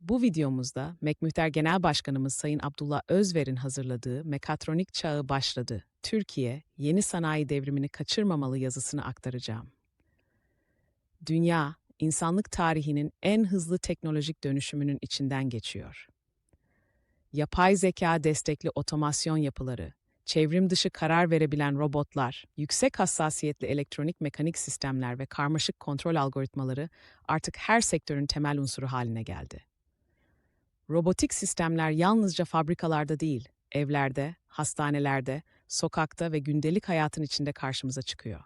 Bu videomuzda Mekmühter Genel Başkanımız Sayın Abdullah Özver'in hazırladığı Mekatronik Çağı Başladı. Türkiye, yeni sanayi devrimini kaçırmamalı yazısını aktaracağım. Dünya, insanlık tarihinin en hızlı teknolojik dönüşümünün içinden geçiyor. Yapay zeka destekli otomasyon yapıları, çevrim dışı karar verebilen robotlar, yüksek hassasiyetli elektronik mekanik sistemler ve karmaşık kontrol algoritmaları artık her sektörün temel unsuru haline geldi. Robotik sistemler yalnızca fabrikalarda değil, evlerde, hastanelerde, sokakta ve gündelik hayatın içinde karşımıza çıkıyor.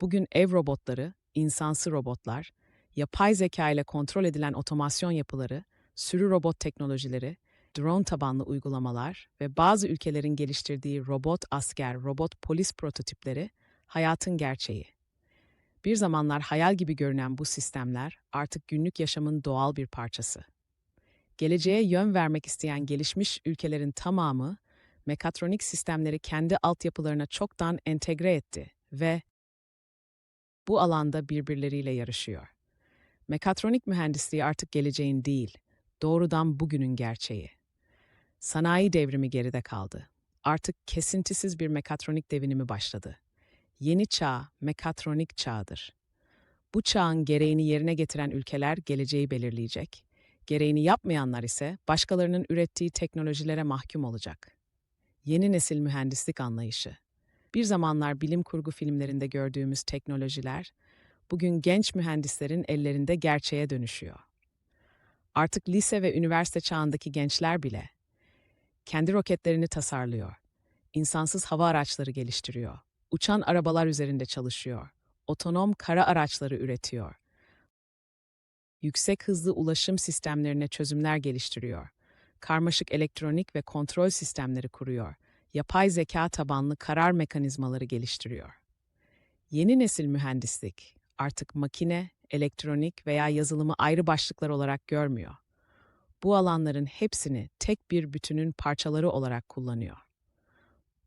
Bugün ev robotları, insansı robotlar, yapay zeka ile kontrol edilen otomasyon yapıları, sürü robot teknolojileri, drone tabanlı uygulamalar ve bazı ülkelerin geliştirdiği robot asker, robot polis prototipleri hayatın gerçeği. Bir zamanlar hayal gibi görünen bu sistemler artık günlük yaşamın doğal bir parçası. Geleceğe yön vermek isteyen gelişmiş ülkelerin tamamı mekatronik sistemleri kendi altyapılarına çoktan entegre etti ve bu alanda birbirleriyle yarışıyor. Mekatronik mühendisliği artık geleceğin değil, doğrudan bugünün gerçeği. Sanayi devrimi geride kaldı. Artık kesintisiz bir mekatronik devinimi başladı. Yeni çağ mekatronik çağıdır. Bu çağın gereğini yerine getiren ülkeler geleceği belirleyecek. Gereğini yapmayanlar ise başkalarının ürettiği teknolojilere mahkum olacak. Yeni nesil mühendislik anlayışı. Bir zamanlar bilim kurgu filmlerinde gördüğümüz teknolojiler bugün genç mühendislerin ellerinde gerçeğe dönüşüyor. Artık lise ve üniversite çağındaki gençler bile kendi roketlerini tasarlıyor. İnsansız hava araçları geliştiriyor. Uçan arabalar üzerinde çalışıyor. Otonom kara araçları üretiyor. Yüksek hızlı ulaşım sistemlerine çözümler geliştiriyor. Karmaşık elektronik ve kontrol sistemleri kuruyor. Yapay zeka tabanlı karar mekanizmaları geliştiriyor. Yeni nesil mühendislik artık makine, elektronik veya yazılımı ayrı başlıklar olarak görmüyor bu alanların hepsini tek bir bütünün parçaları olarak kullanıyor.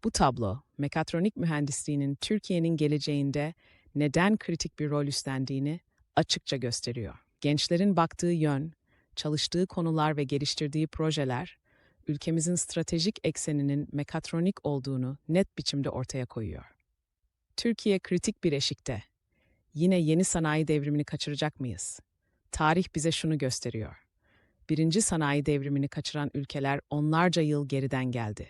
Bu tablo, mekatronik mühendisliğinin Türkiye'nin geleceğinde neden kritik bir rol üstlendiğini açıkça gösteriyor. Gençlerin baktığı yön, çalıştığı konular ve geliştirdiği projeler, ülkemizin stratejik ekseninin mekatronik olduğunu net biçimde ortaya koyuyor. Türkiye kritik bir eşikte. Yine yeni sanayi devrimini kaçıracak mıyız? Tarih bize şunu gösteriyor birinci sanayi devrimini kaçıran ülkeler onlarca yıl geriden geldi.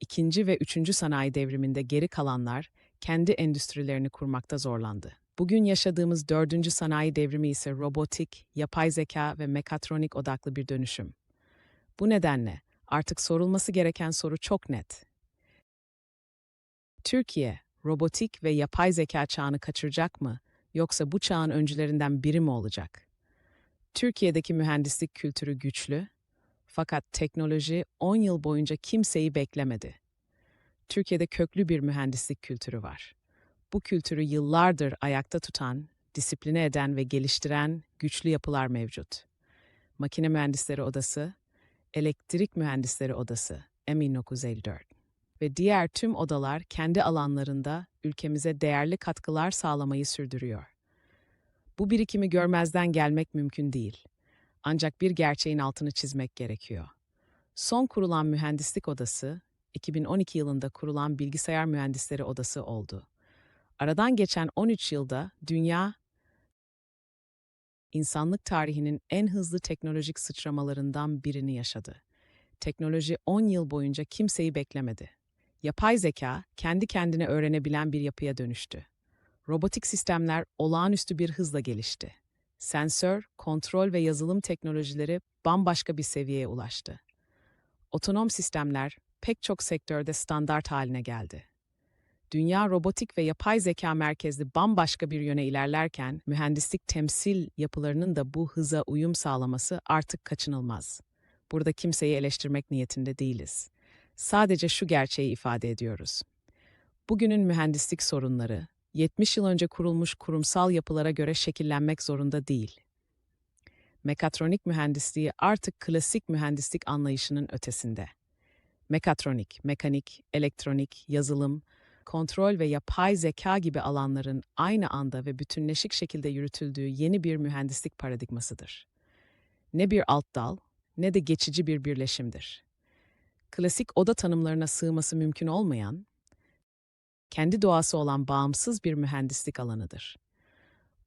İkinci ve üçüncü sanayi devriminde geri kalanlar kendi endüstrilerini kurmakta zorlandı. Bugün yaşadığımız dördüncü sanayi devrimi ise robotik, yapay zeka ve mekatronik odaklı bir dönüşüm. Bu nedenle artık sorulması gereken soru çok net. Türkiye, robotik ve yapay zeka çağını kaçıracak mı yoksa bu çağın öncülerinden biri mi olacak? Türkiye'deki mühendislik kültürü güçlü, fakat teknoloji 10 yıl boyunca kimseyi beklemedi. Türkiye'de köklü bir mühendislik kültürü var. Bu kültürü yıllardır ayakta tutan, disipline eden ve geliştiren güçlü yapılar mevcut. Makine Mühendisleri Odası, Elektrik Mühendisleri Odası, M1954 ve diğer tüm odalar kendi alanlarında ülkemize değerli katkılar sağlamayı sürdürüyor. Bu birikimi görmezden gelmek mümkün değil. Ancak bir gerçeğin altını çizmek gerekiyor. Son kurulan mühendislik odası, 2012 yılında kurulan Bilgisayar Mühendisleri Odası oldu. Aradan geçen 13 yılda dünya insanlık tarihinin en hızlı teknolojik sıçramalarından birini yaşadı. Teknoloji 10 yıl boyunca kimseyi beklemedi. Yapay zeka kendi kendine öğrenebilen bir yapıya dönüştü robotik sistemler olağanüstü bir hızla gelişti. Sensör, kontrol ve yazılım teknolojileri bambaşka bir seviyeye ulaştı. Otonom sistemler pek çok sektörde standart haline geldi. Dünya robotik ve yapay zeka merkezli bambaşka bir yöne ilerlerken mühendislik temsil yapılarının da bu hıza uyum sağlaması artık kaçınılmaz. Burada kimseyi eleştirmek niyetinde değiliz. Sadece şu gerçeği ifade ediyoruz. Bugünün mühendislik sorunları 70 yıl önce kurulmuş kurumsal yapılara göre şekillenmek zorunda değil. Mekatronik mühendisliği artık klasik mühendislik anlayışının ötesinde. Mekatronik, mekanik, elektronik, yazılım, kontrol ve yapay zeka gibi alanların aynı anda ve bütünleşik şekilde yürütüldüğü yeni bir mühendislik paradigmasıdır. ne bir alt dal ne de geçici bir birleşimdir. Klasik oda tanımlarına sığması mümkün olmayan, kendi doğası olan bağımsız bir mühendislik alanıdır.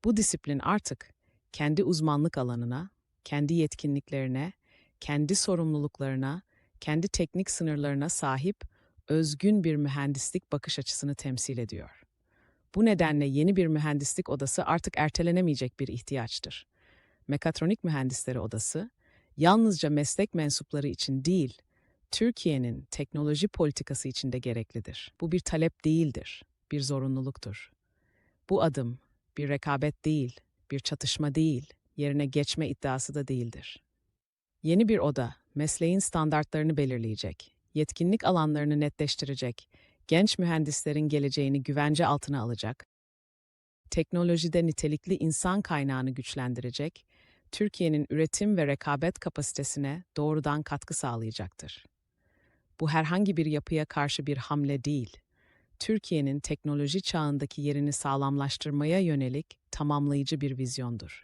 Bu disiplin artık kendi uzmanlık alanına, kendi yetkinliklerine, kendi sorumluluklarına, kendi teknik sınırlarına sahip özgün bir mühendislik bakış açısını temsil ediyor. Bu nedenle yeni bir mühendislik odası artık ertelenemeyecek bir ihtiyaçtır. Mekatronik Mühendisleri Odası, yalnızca meslek mensupları için değil, Türkiye'nin teknoloji politikası için de gereklidir. Bu bir talep değildir, bir zorunluluktur. Bu adım bir rekabet değil, bir çatışma değil, yerine geçme iddiası da değildir. Yeni bir oda, mesleğin standartlarını belirleyecek, yetkinlik alanlarını netleştirecek, genç mühendislerin geleceğini güvence altına alacak, teknolojide nitelikli insan kaynağını güçlendirecek, Türkiye'nin üretim ve rekabet kapasitesine doğrudan katkı sağlayacaktır. Bu herhangi bir yapıya karşı bir hamle değil, Türkiye'nin teknoloji çağındaki yerini sağlamlaştırmaya yönelik tamamlayıcı bir vizyondur.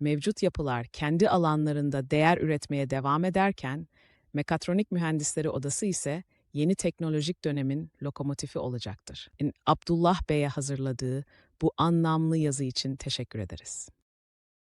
Mevcut yapılar kendi alanlarında değer üretmeye devam ederken, Mekatronik Mühendisleri Odası ise yeni teknolojik dönemin lokomotifi olacaktır. Abdullah Bey'e hazırladığı bu anlamlı yazı için teşekkür ederiz.